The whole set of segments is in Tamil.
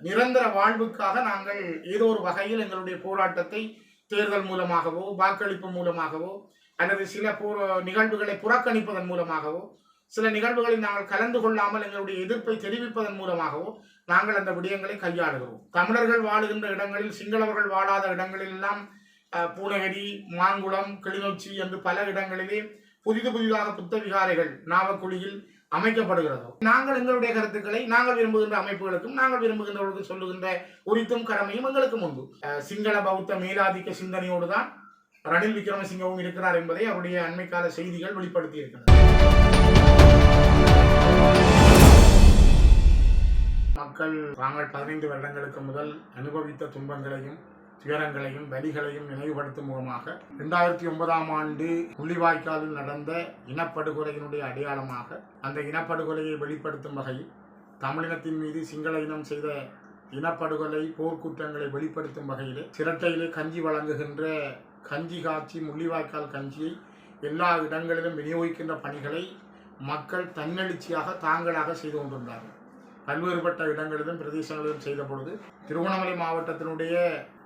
நிரந்தர வாழ்வுக்காக நாங்கள் ஏதோ ஒரு வகையில் எங்களுடைய போராட்டத்தை தேர்தல் மூலமாகவோ வாக்களிப்பு மூலமாகவோ அல்லது சில நிகழ்வுகளை புறக்கணிப்பதன் மூலமாகவோ சில நிகழ்வுகளில் நாங்கள் கலந்து கொள்ளாமல் எங்களுடைய எதிர்ப்பை தெரிவிப்பதன் மூலமாகவோ நாங்கள் அந்த விடயங்களை கையாளுகிறோம். தமிழர்கள் வாழுகின்ற இடங்களில் சிங்களவர்கள் வாழாத இடங்களில் எல்லாம் பூனகிரி மாங்குளம் கிளிநொச்சி என்று பல இடங்களிலே புதிது புதிதாக புத்த விகாரைகள் நாவக்குழியில் அமைக்கப்படுகிறதோ. நாங்கள் எங்களுடைய கருத்துக்களை நாங்கள் விரும்புகின்ற அமைப்புகளுக்கும் நாங்கள் விரும்புகின்றவர்களுக்கும் சொல்லுகின்ற உரித்தும் கடமையும் எங்களுக்கும் உண்டு. சிங்கள பௌத்த மேலாதிக்க சிந்தனையோடு தான் ரணில் விக்ரமசிங்கவும் இருக்கிறார் என்பதை அவருடைய அண்மைக்கால செய்திகள் வெளிப்படுத்தி இருக்கிறது மக்கள் தாங்கள் பதினைந்து வருடங்களுக்கு முதல் அனுபவித்த துன்பங்களையும் துயரங்களையும் வலிகளையும் நினைவுபடுத்தும் முகமாக இரண்டாயிரத்தி ஒன்பதாம் ஆண்டு முள்ளிவாய்க்காலில் நடந்த இனப்படுகொலையினுடைய அடையாளமாக அந்த இனப்படுகொலையை வெளிப்படுத்தும் வகையில் தமிழினத்தின் மீது சிங்கள இனம் செய்த இனப்படுகொலை போர்க்குற்றங்களை வெளிப்படுத்தும் வகையிலே சிரட்டையிலே கஞ்சி வழங்குகின்ற கஞ்சி காட்சி முள்ளிவாய்க்கால் கஞ்சியை எல்லா இடங்களிலும் விநியோகிக்கின்ற பணிகளை மக்கள் தன்னெழுச்சியாக தாங்களாக செய்து கொண்டிருந்தார்கள். பல்வேறுபட்ட இடங்களிலும் பிரதேசங்களிலும் செய்த பொழுது திருவண்ணாமலை மாவட்டத்தினுடைய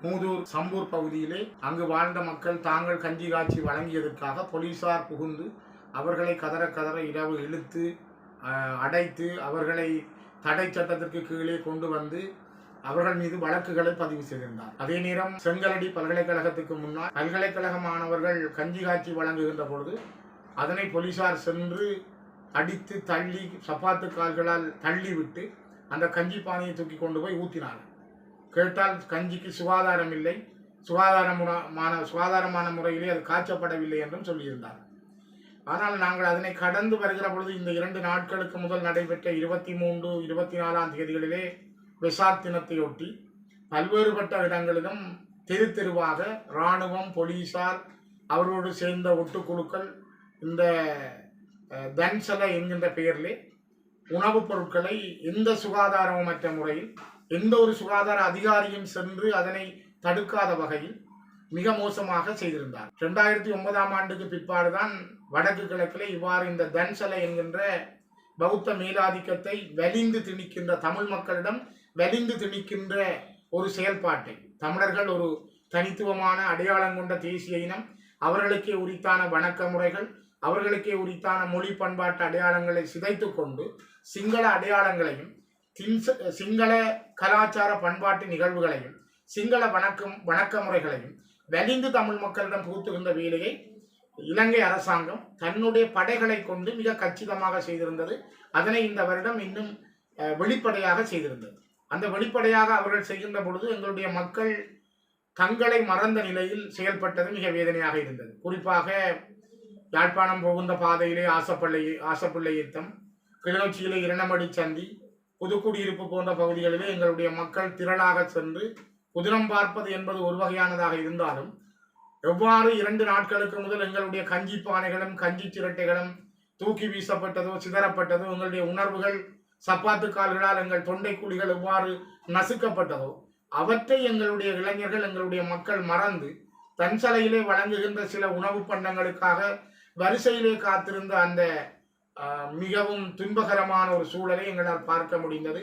மூதூர் சம்பூர் பகுதியிலே அங்கு வாழ்ந்த மக்கள் தாங்கள் கஞ்சி காட்சி வழங்கியதற்காக போலீசார் புகுந்து அவர்களை கதற கதற இரவு இழுத்து அடைத்து அவர்களை தடை சட்டத்திற்கு கீழே கொண்டு வந்து அவர்கள் மீது வழக்குகளை பதிவு செய்திருந்தார். அதே நேரம் செங்கலடி பல்கலைக்கழகத்துக்கு முன்னால் பல்கலைக்கழக மாணவர்கள் கஞ்சி காட்சி வழங்குகின்ற பொழுது அதனை போலீசார் சென்று அடித்து தள்ளி சப்பாத்து கால்களால் தள்ளி விட்டு அந்த கஞ்சி பானையை தூக்கி கொண்டு போய் ஊற்றினாங்க கேட்டால் கஞ்சிக்கு சுகாதாரம் இல்லை. சுகாதாரமான சுகாதாரமான முறையிலே அது காய்ச்சப்படவில்லை என்றும் சொல்லியிருந்தார் ஆனால் நாங்கள் அதனை கடந்து வருகிற பொழுது இந்த இரண்டு நாட்களுக்கு முதல் நடைபெற்ற இருபத்தி மூன்று இருபத்தி நாலாம் தேதிகளிலே விசாத் தினத்தையொட்டி பல்வேறுபட்ட இடங்களிலும் தெரு தெருவாக இராணுவம் போலீசார் அவரோடு சேர்ந்த ஒட்டுக்குழுக்கள் இந்த தன்சல என்கின்ற பெயரிலே உணவுப் பொருட்களை எந்த சுகாதாரமற்ற முறையில் எந்த ஒரு சுகாதார அதிகாரியும் சென்று அதனை தடுக்காத வகையில் மிக மோசமாக செய்திருந்தார். ரெண்டாயிரத்தி ஒன்பதாம் ஆண்டுக்கு பிற்பாடுதான் வடக்கு கிழக்கில் இவ்வாறு இந்த தன்சலை என்கின்ற பௌத்த மேலாதிக்கத்தை வலிந்து திணிக்கின்ற தமிழ் மக்களிடம் வலிந்து திணிக்கின்ற ஒரு செயல்பாட்டை தமிழர்கள் ஒரு தனித்துவமான அடையாளம் கொண்ட தேசிய இனம் அவர்களுக்கே உரித்தான வணக்க முறைகள் அவர்களுக்கே உரித்தான மொழி பண்பாட்டு அடையாளங்களை சிதைத்து கொண்டு சிங்கள அடையாளங்களையும் சிங்கள கலாச்சார பண்பாட்டு நிகழ்வுகளையும் சிங்கள வணக்கம் வணக்க முறைகளையும் வலிந்து தமிழ் மக்களிடம் புகுத்துகின்ற வேலையை இலங்கை அரசாங்கம் தன்னுடைய படைகளை கொண்டு மிக கச்சிதமாக செய்திருந்தது. அதனை இந்த வருடம் இன்னும் வெளிப்படையாக செய்திருந்தது. அந்த வெளிப்படையாக அவர்கள் செய்கின்ற பொழுது எங்களுடைய மக்கள் தங்களை மறந்த நிலையில் செயல்பட்டது மிக வேதனையாக இருந்தது. குறிப்பாக யாழ்ப்பாணம் புகுந்த பாதையிலே ஆசப்பிள்ளை ஆசப்பிள்ளை யுத்தம் கிளிநொச்சியிலே இரணமடி சந்தி புதுக்குடியிருப்பு போன்ற பகுதிகளிலே எங்களுடைய மக்கள் திரளாக சென்று குதிரம் பார்ப்பது என்பது ஒரு வகையானதாக இருந்தாலும் எவ்வாறு இரண்டு நாட்களுக்கு முதல் எங்களுடைய கஞ்சி பானைகளும் கஞ்சி சிரட்டைகளும் தூக்கி வீசப்பட்டதோ சிதறப்பட்டதோ எங்களுடைய உணர்வுகள் சப்பாத்து கால்களால் எங்கள் தொண்டை குழிகள் எவ்வாறு நசுக்கப்பட்டதோ அவற்றை எங்களுடைய இளைஞர்கள் எங்களுடைய மக்கள் மறந்து தன்சலையிலே வழங்குகின்ற சில உணவு பண்டங்களுக்காக வரிசையிலே காத்திருந்த அந்த மிகவும் துன்பகரமான ஒரு சூழலை எங்களால் பார்க்க முடிந்தது.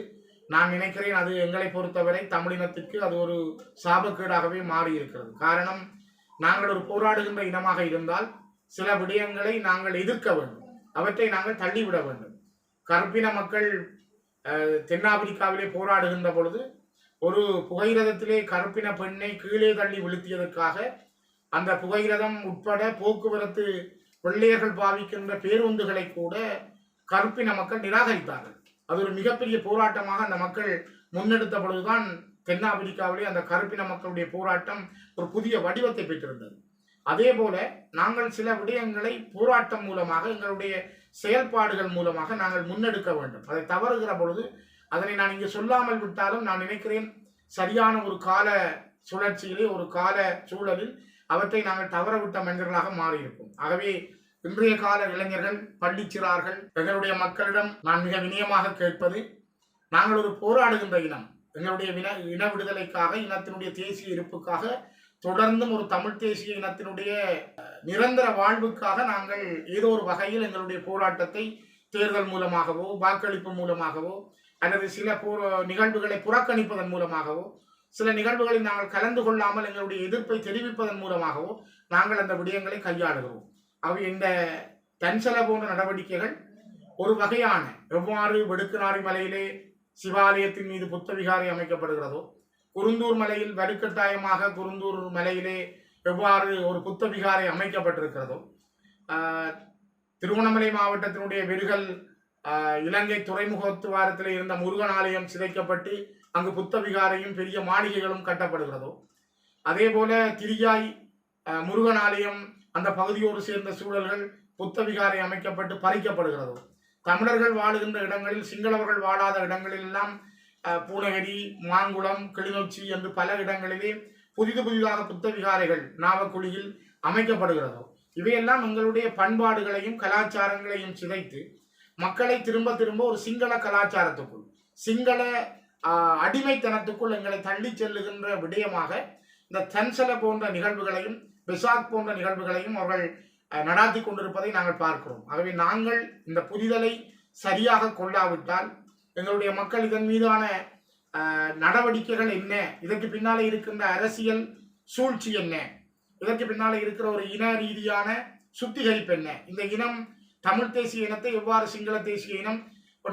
நான் நினைக்கிறேன் அது எங்களை பொறுத்தவரை தமிழினத்துக்கு அது ஒரு சாபக்கேடாகவே மாறி இருக்கிறது காரணம் நாங்கள் ஒரு போராடுகின்ற இனமாக இருந்தால் சில விடயங்களை நாங்கள் எதிர்க்க வேண்டும். அவற்றை நாங்கள் தள்ளிவிட வேண்டும். கருப்பின மக்கள் தென்னாப்பிரிக்காவிலே போராடுகின்ற பொழுது ஒரு புகையிரதத்திலே கருப்பின பெண்ணை கீழே தள்ளி வீழ்த்தியதற்காக அந்த புகையிரதம் உட்பட போக்குவரத்து வெள்ளையர்கள் பாவிக்கின்ற பேருந்துகளை கூட கருப்பின மக்கள் நிராகரித்தார்கள். அது ஒரு மிகப்பெரிய போராட்டமாக அந்த மக்கள் முன்னெடுத்த பொழுதுதான் தென்னாப்பிரிக்காவிலே அந்த கருப்பின மக்களுடைய போராட்டம் ஒரு புதிய வடிவத்தை பெற்றிருந்தது. அதே போல நாங்கள் சில விடயங்களை போராட்டம் மூலமாக எங்களுடைய செயல்பாடுகள் மூலமாக நாங்கள் முன்னெடுக்க வேண்டும். அதை தவறுகிற பொழுது அதனை நான் இங்கு சொல்லாமல் விட்டாலும் நான் நினைக்கிறேன் சரியான ஒரு கால சுழற்சியிலே ஒரு கால சூழலில் அவற்றை நாங்கள் தவறவிட்ட மனிதர்களாக மாறியிருப்போம். ஆகவே இன்றைய கால இளைஞர்கள் பள்ளிச்சிறார்கள். எங்களுடைய மக்களிடம் நான் மிக வினயமாக கேட்பது நாங்கள் ஒரு போராடுகின்ற இனம். எங்களுடைய வின இன விடுதலைக்காக இனத்தினுடைய தேசிய இருப்புக்காக தொடர்ந்தும் ஒரு தமிழ் தேசிய இனத்தினுடைய நிரந்தர வாழ்வுக்காக நாங்கள் ஏதோ ஒரு வகையில் எங்களுடைய போராட்டத்தை தேர்தல் மூலமாகவோ வாக்களிப்பு மூலமாகவோ அல்லது சில பூர்வ நிகழ்வுகளை புறக்கணிப்பதன் மூலமாகவோ சில நிகழ்வுகளில் நாங்கள் கலந்து கொள்ளாமல் எங்களுடைய எதிர்ப்பை தெரிவிப்பதன் மூலமாகவோ நாங்கள் அந்த விடயங்களை கையாளுகிறோம். அவை இந்த தன்சல போன்ற நடவடிக்கைகள் ஒரு வகையான எவ்வாறு வெடுக்குநாரி மலையிலே சிவாலயத்தின் மீது புத்த விகாரை அமைக்கப்படுகிறதோ குருந்தூர் மலையில் வடுக்கட்டாயமாக குருந்தூர் மலையிலே எவ்வாறு ஒரு புத்த விகாரை அமைக்கப்பட்டிருக்கிறதோ திருவண்ணாமலை மாவட்டத்தினுடைய வெறுகல் இலங்கை துறைமுகத்துவாரத்தில் இருந்த முருகன் ஆலயம் சிதைக்கப்பட்டு அங்கு புத்த விகாரையும் பெரிய மாளிகைகளும் கட்டப்படுகிறதோ அதே போல திரியாய் முருகன் ஆலயம் அந்த பகுதியோடு சேர்ந்த சூழல்கள் புத்த விகாரை அமைக்கப்பட்டு பறிக்கப்படுகிறதோ தமிழர்கள் வாழுகின்ற இடங்களில் சிங்களவர்கள் வாழாத இடங்களிலெல்லாம் எல்லாம் பூனகிரி மாங்குளம் கிளிநொச்சி என்று பல இடங்களிலே புதிது புதிதாக புத்த விகாரைகள் நாவக்குழியில் அமைக்கப்படுகிறதோ இவையெல்லாம் எங்களுடைய பண்பாடுகளையும் கலாச்சாரங்களையும் சிதைத்து மக்களை திரும்ப திரும்ப ஒரு சிங்கள கலாச்சாரத்துக்குள் சிங்கள அடிமைத்தனத்துக்குள் எங்களை தள்ளி செல்லுகின்ற விடயமாக இந்த தன்சல போன்ற நிகழ்வுகளையும் பிசாக் போன்ற நிகழ்வுகளையும் அவர்கள் நடாத்தி கொண்டிருப்பதை நாங்கள் பார்க்கிறோம். ஆகவே நாங்கள் இந்த புரிதலை சரியாக கொள்ளாவிட்டால் எங்களுடைய மக்கள் இதன் மீதான நடவடிக்கைகள் என்ன? இதற்கு பின்னாலே இருக்கின்ற அரசியல் சூழ்ச்சி என்ன? இதற்கு பின்னாலே இருக்கிற ஒரு இன ரீதியான சுத்திகரிப்பு என்ன? இந்த இனம் தமிழ் தேசிய இனத்தை எவ்வாறு சிங்கள தேசிய இனம்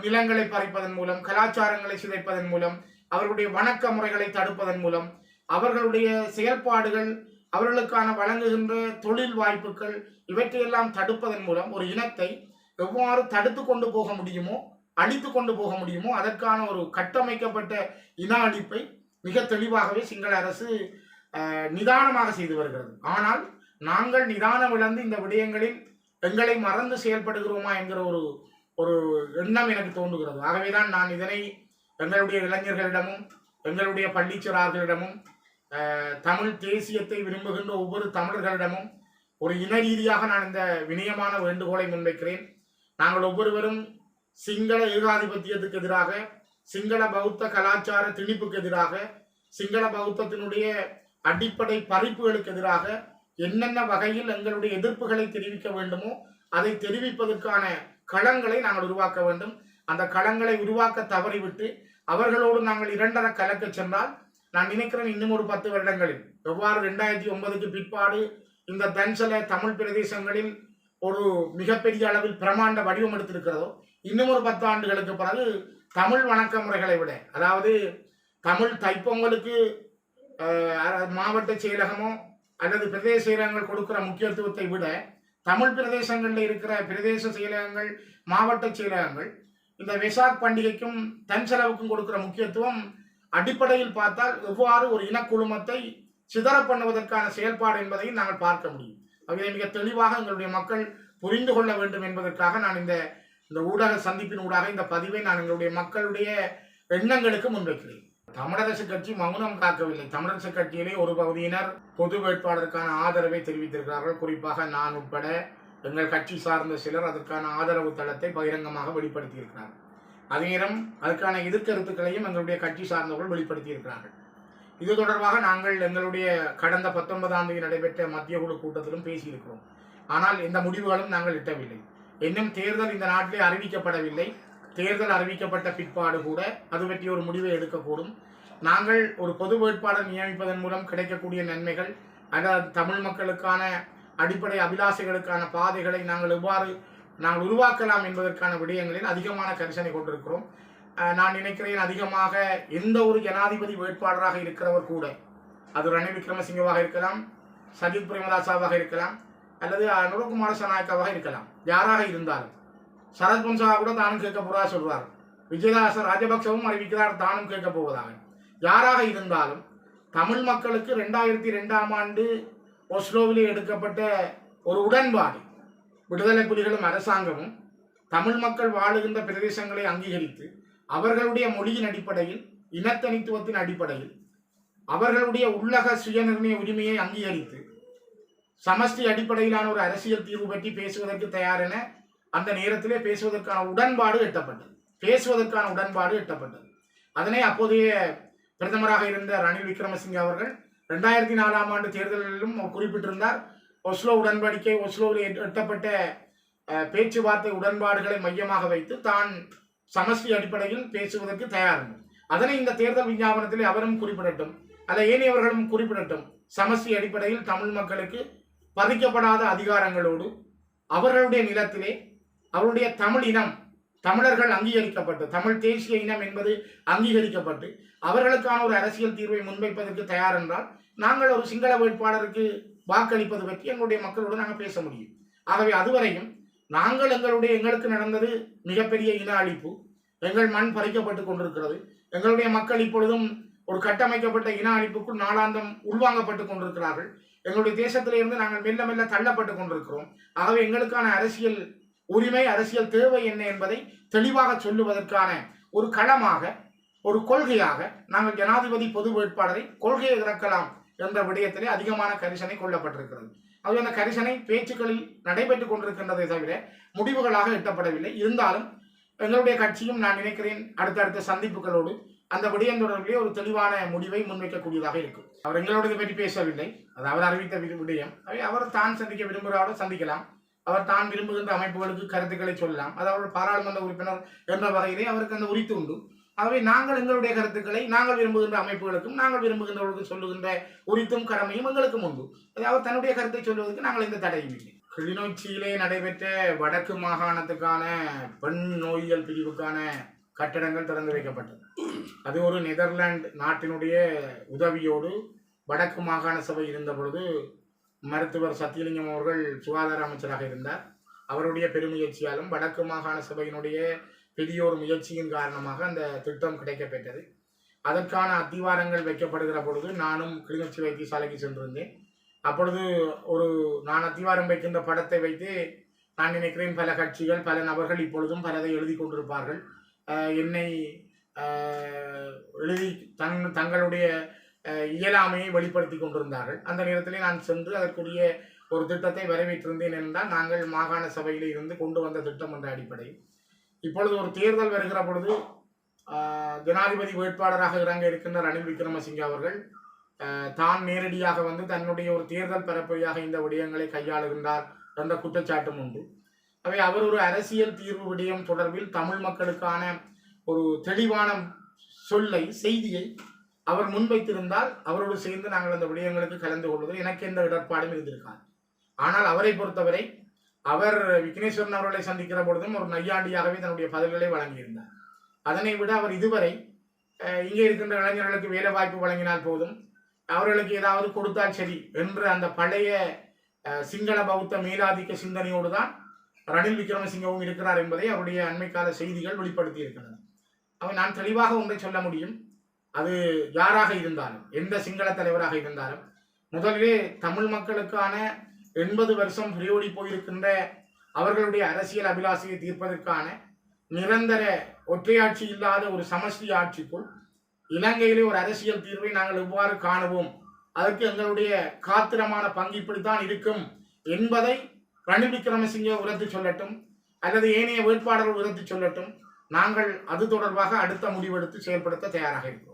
நிலங்களை பறிப்பதன் மூலம் கலாச்சாரங்களை சிதைப்பதன் மூலம் அவர்களுடைய வணக்க முறைகளை தடுப்பதன் மூலம் அவர்களுடைய செயல்பாடுகள் அவர்களுக்கான வழங்குகின்ற தொழில் வாய்ப்புகள் இவற்றையெல்லாம் தடுப்பதன் மூலம் ஒரு இனத்தை எவ்வாறு தடுத்து கொண்டு போக முடியுமோ அழித்து கொண்டு போக முடியுமோ அதற்கான ஒரு கட்டமைக்கப்பட்ட இன அழிப்பை மிக தெளிவாகவே சிங்கள அரசு நிதானமாக செய்து வருகிறது. ஆனால் நாங்கள் நிதானம் இழந்து இந்த விடயங்களில் எங்களை மறந்து செயல்படுகிறோமா என்கிற ஒரு ஒரு எண்ணம் எனக்கு தோன்றுகிறது. ஆகவேதான் நான் இதனை எங்களுடைய இளைஞர்களிடமும் எங்களுடைய பள்ளிச்சிறார்களிடமும் தமிழ் தேசியத்தை விரும்புகின்ற ஒவ்வொரு தமிழர்களிடமும் ஒரு இன ரீதியாக நான் இந்த வினயமான வேண்டுகோளை முன்வைக்கிறேன். நாங்கள் ஒவ்வொருவரும் சிங்கள ஏகாதிபத்தியத்துக்கு எதிராக சிங்கள பௌத்த கலாச்சார திணிப்புக்கு எதிராக சிங்கள பௌத்தத்தினுடைய அடிப்படை பறிப்புகளுக்கு எதிராக என்னென்ன வகையில் எங்களுடைய எதிர்ப்புகளை தெரிவிக்க வேண்டுமோ அதை தெரிவிப்பதற்கான களங்களை நாங்கள் உருவாக்க வேண்டும். அந்த களங்களை உருவாக்க தவறிவிட்டு அவர்களோடு நாங்கள் இரண்டர கலக்க சென்றால் நான் நினைக்கிறேன் இன்னும் ஒரு பத்து வருடங்களில். எவ்வாறு ரெண்டாயிரத்தி ஒன்பதுக்கு பிற்பாடு இந்த தன்சல தமிழ் பிரதேசங்களில் ஒரு மிகப்பெரிய அளவில் பிரமாண்ட வடிவம் எடுத்திருக்கிறதோ இன்னும் ஒரு பத்து ஆண்டுகளுக்கு பிறகு தமிழ் வணக்க முறைகளை விட அதாவது தமிழ் தைப்பொங்கலுக்கு மாவட்ட செயலகமோ அல்லது பிரதேச செயலகங்கள் கொடுக்கிற முக்கியத்துவத்தை விட தமிழ் பிரதேசங்களில் இருக்கிற பிரதேச செயலகங்கள் மாவட்ட செயலகங்கள் இந்த வெசாக் பண்டிகைக்கும் தன் செலவுக்கும் கொடுக்கிற முக்கியத்துவம் அடிப்படையில் பார்த்தால் எவ்வாறு ஒரு இனக்குழுமத்தை சிதற பண்ணுவதற்கான செயல்பாடு என்பதையும் நாங்கள் பார்க்க முடியும். அதை மிக தெளிவாக எங்களுடைய மக்கள் புரிந்து கொள்ள வேண்டும் என்பதற்காக நான் இந்த இந்த ஊடக சந்திப்பின் ஊடாக இந்த பதிவை நான் எங்களுடைய மக்களுடைய எண்ணங்களுக்கு முன்வைக்கிறேன். தமிழரசு கட்சி மௌனம் காக்கவில்லை. தமிழரசு கட்சியிலே ஒரு பகுதியினர் பொது வேட்பாளருக்கான ஆதரவை தெரிவித்திருக்கிறார்கள். குறிப்பாக நான் உட்பட எங்கள் கட்சி சார்ந்த சிலர் அதற்கான ஆதரவு தளத்தை பகிரங்கமாக வெளிப்படுத்தியிருக்கிறார்கள் அதே நேரம் அதற்கான எதிர்கருத்துக்களையும் எங்களுடைய கட்சி சார்ந்தவர்கள் வெளிப்படுத்தியிருக்கிறார்கள். இது தொடர்பாக நாங்கள் எங்களுடைய கடந்த பத்தொன்பதாம் தேதி நடைபெற்ற மத்திய குழு கூட்டத்திலும் பேசியிருக்கிறோம். ஆனால் எந்த முடிவுகளும் நாங்கள் எட்டவில்லை. இன்னும் தேர்தல் இந்த நாட்டிலே அறிவிக்கப்படவில்லை. தேர்தல் அறிவிக்கப்பட்ட பிற்பாடு கூட அது பற்றி ஒரு முடிவை எடுக்கக்கூடும். நாங்கள் ஒரு பொது வேட்பாளர் நியமிப்பதன் மூலம் கிடைக்கக்கூடிய நன்மைகள் அதாவது தமிழ் மக்களுக்கான அடிப்படை அபிலாசைகளுக்கான பாதைகளை நாங்கள் எவ்வாறு நாங்கள் உருவாக்கலாம் என்பதற்கான விடயங்களில் அதிகமான கரிசனை கொண்டிருக்கிறோம். நான் நினைக்கிறேன் அதிகமாக எந்த ஒரு ஜனாதிபதி வேட்பாளராக இருக்கிறவர் கூட அது ரணில் விக்ரமசிங்கவாக இருக்கலாம் சஜித் பிரேமதாசாவாக இருக்கலாம் அல்லது அனுரகுமார சனாயக்காவாக இருக்கலாம் யாராக இருந்தாலும். சரத் கூட தானும் கேட்க போறதா சொல்றார். விஜயதாச ராஜபக்சவும் அறிவிக்கிறார் தானும் கேட்க போவதாக. யாராக இருந்தாலும் தமிழ் மக்களுக்கு ரெண்டாயிரத்தி ரெண்டாம் ஆண்டு ஒஸ்லோவிலே எடுக்கப்பட்ட ஒரு உடன்பாடு விடுதலை புலிகளும் அரசாங்கமும் தமிழ் மக்கள் வாழுகின்ற பிரதேசங்களை அங்கீகரித்து அவர்களுடைய மொழியின் அடிப்படையில் இனத்தனித்துவத்தின் அடிப்படையில் அவர்களுடைய உள்ளக சுயநிர்ணய உரிமையை அங்கீகரித்து சமஷ்டி அடிப்படையிலான ஒரு அரசியல் தீர்வு பற்றி பேசுவதற்கு தயார் என அந்த நேரத்திலே பேசுவதற்கான உடன்பாடு எட்டப்பட்டது. பேசுவதற்கான உடன்பாடு எட்டப்பட்டது. அதனை அப்போதைய பிரதமராக இருந்த ரணில் விக்ரமசிங்கே அவர்கள் ரெண்டாயிரத்தி நாலாம் ஆண்டு தேர்தலிலும் குறிப்பிட்டிருந்தார். ஒஸ்லோ உடன்படிக்கை ஒஸ்லோவில் எட்டப்பட்ட பேச்சுவார்த்தை உடன்பாடுகளை மையமாக வைத்து தான் சமஷ்டி அடிப்படையில் பேசுவதற்கு தயார். அதனை இந்த தேர்தல் விஞ்ஞாபனத்தில் அவரும் குறிப்பிடட்டும். அல்ல ஏனையவர்களும் குறிப்பிடட்டும். சமஷ்டி அடிப்படையில் தமிழ் மக்களுக்கு பதிக்கப்படாத அதிகாரங்களோடு அவர்களுடைய நிலத்திலே அவருடைய தமிழ் இனம் தமிழர்கள் அங்கீகரிக்கப்பட்டு தமிழ் தேசிய இனம் என்பது அங்கீகரிக்கப்பட்டு அவர்களுக்கான ஒரு அரசியல் தீர்வை முன்வைப்பதற்கு தயார் என்றால் நாங்கள் ஒரு சிங்கள வேட்பாளருக்கு வாக்களிப்பது பற்றி எங்களுடைய மக்களோடு நாங்கள் பேச முடியும். ஆகவே அதுவரையும் நாங்கள் எங்களுடைய எங்களுக்கு நடந்தது மிகப்பெரிய இன அழிப்பு எங்கள் மண் பறிக்கப்பட்டு கொண்டிருக்கிறது எங்களுடைய மக்கள் இப்பொழுதும் ஒரு கட்டமைக்கப்பட்ட இன அழிப்புக்குள் நாளாந்தம் உள்வாங்கப்பட்டு கொண்டிருக்கிறார்கள் எங்களுடைய தேசத்திலிருந்து நாங்கள் மெல்ல மெல்ல தள்ளப்பட்டு கொண்டிருக்கிறோம் ஆகவே எங்களுக்கான அரசியல் உரிமை அரசியல் தேவை என்ன என்பதை தெளிவாக சொல்லுவதற்கான ஒரு களமாக ஒரு கொள்கையாக நாங்கள் ஜனாதிபதி பொது வேட்பாளரை கொள்கையை இறக்கலாம் என்ற விடயத்திலே அதிகமான கரிசனை கொள்ளப்பட்டிருக்கிறது. அது அந்த கரிசனை பேச்சுக்களில் நடைபெற்றுக் கொண்டிருக்கின்றதை தவிர முடிவுகளாக எட்டப்படவில்லை. இருந்தாலும் எங்களுடைய கட்சியும் நான் நினைக்கிறேன் அடுத்தடுத்த சந்திப்புகளோடு அந்த விடயம் தொடர்பிலே ஒரு தெளிவான முடிவை முன்வைக்கக்கூடியதாக இருக்கும். அவர் எங்களோட பற்றி பேசவில்லை. அது அவர் அறிவித்த விடயம். அவை அவர் தான் சந்திக்க விரும்புகிறாரோ சந்திக்கலாம். அவர் தான் விரும்புகின்ற அமைப்புகளுக்கு கருத்துக்களை சொல்லலாம். அது அவர் பாராளுமன்ற உறுப்பினர் என்ற வகையிலே அவருக்கு அந்த உரித்து உண்டு. ஆகவே நாங்கள் எங்களுடைய கருத்துக்களை நாங்கள் விரும்புகின்ற அமைப்புகளுக்கும் நாங்கள் விரும்புகின்றவர்களுக்கும் சொல்லுகின்ற உரித்தும் கடமையும் எங்களுக்கும் உண்டு. அது அவர் தன்னுடைய கருத்தை சொல்வதற்கு நாங்கள் எந்த தடையும் இல்லை. கிளிநொச்சியிலே நடைபெற்ற வடக்கு மாகாணத்துக்கான பெண் நோயியல் பிரிவுக்கான கட்டடங்கள் திறந்து வைக்கப்பட்டது. அது ஒரு நெதர்லாந்து நாட்டினுடைய உதவியோடு வடக்கு மாகாண சபை இருந்த பொழுது மருத்துவர் சத்தியலிங்கம் அவர்கள் சுகாதார அமைச்சராக இருந்தார். அவருடைய பெருமுயற்சியாலும் வடக்கு மாகாண சபையினுடைய பெரியோர் முயற்சியின் காரணமாக அந்த திட்டம் கிடைக்கப்பெற்றது. அதற்கான அத்திவாரங்கள் வைக்கப்படுகிற பொழுது நானும் கிளிநொச்சி வைத்தியசாலைக்கு சென்றிருந்தேன். அப்பொழுது ஒரு நான் அத்திவாரம் வைக்கின்ற படத்தை வைத்து நான் நினைக்கிறேன் பல கட்சிகள் பல நபர்கள் இப்பொழுதும் பலதை எழுதி கொண்டிருப்பார்கள். என்னை எழுதி தன் தங்களுடைய இயலாமையை வெளிப்படுத்தி கொண்டிருந்தார்கள். அந்த நேரத்திலே நான் சென்று அதற்குரிய ஒரு திட்டத்தை வரவேற்றிருந்தேன் என்றால் நாங்கள் மாகாண சபையில் இருந்து கொண்டு வந்த திட்டம் என்ற அடிப்படையில். இப்பொழுது ஒரு தேர்தல் வருகிற பொழுது ஜனாதிபதி வேட்பாளராக இறங்க இருக்கின்ற ரணில் விக்ரமசிங்க அவர்கள். தான் நேரடியாக வந்து தன்னுடைய ஒரு தேர்தல் பரப்புரையாக இந்த விடயங்களை கையாளுகின்றார் என்ற குற்றச்சாட்டும் உண்டு. அவை அவர் ஒரு அரசியல் தீர்வு விடயம் தொடர்பில் தமிழ் மக்களுக்கான ஒரு தெளிவான சொல்லை செய்தியை அவர் முன்வைத்திருந்தால் அவரோடு சேர்ந்து நாங்கள் அந்த விடயங்களுக்கு கலந்து கொள்வதில் எனக்கு எந்த இடர்பாடும் இருந்திருக்காது. ஆனால் அவரை பொறுத்தவரை அவர் விக்னேஸ்வரன் அவர்களை சந்திக்கிற பொழுதும் ஒரு நையாண்டியாகவே தன்னுடைய பதில்களை வழங்கியிருந்தார். அதனை விட அவர் இதுவரை இங்கே இருக்கின்ற இளைஞர்களுக்கு வேலை வாய்ப்பு வழங்கினால் போதும் அவர்களுக்கு ஏதாவது கொடுத்தால் சரி என்று அந்த பழைய சிங்கள பௌத்த மேலாதிக்க சிந்தனையோடு தான் ரணில் விக்ரமசிங்கவும் இருக்கிறார் என்பதை அவருடைய அண்மைக்கால செய்திகள் வெளிப்படுத்தி இருக்கிறது அவை நான் தெளிவாக ஒன்றை சொல்ல முடியும். அது யாராக இருந்தாலும் எந்த சிங்கள தலைவராக இருந்தாலும் முதலிலே தமிழ் மக்களுக்கான எண்பது வருஷம் பிரியோடி போயிருக்கின்ற அவர்களுடைய அரசியல் அபிலாஷையை தீர்ப்பதற்கான நிரந்தர ஒற்றையாட்சி இல்லாத ஒரு சமஷ்டி ஆட்சிக்குள் இலங்கையிலே ஒரு அரசியல் தீர்வை நாங்கள் எவ்வாறு காணுவோம்? அதற்கு எங்களுடைய காத்திரமான பங்கு இப்படித்தான் இருக்கும் என்பதை ரணில் விக்ரமசிங்கே உரத்து சொல்லட்டும் அல்லது ஏனைய வேட்பாளர்கள் உரத்து சொல்லட்டும் நாங்கள் அது தொடர்பாக அடுத்த முடிவெடுத்து செயல்படுத்த தயாராக இருக்கிறோம்.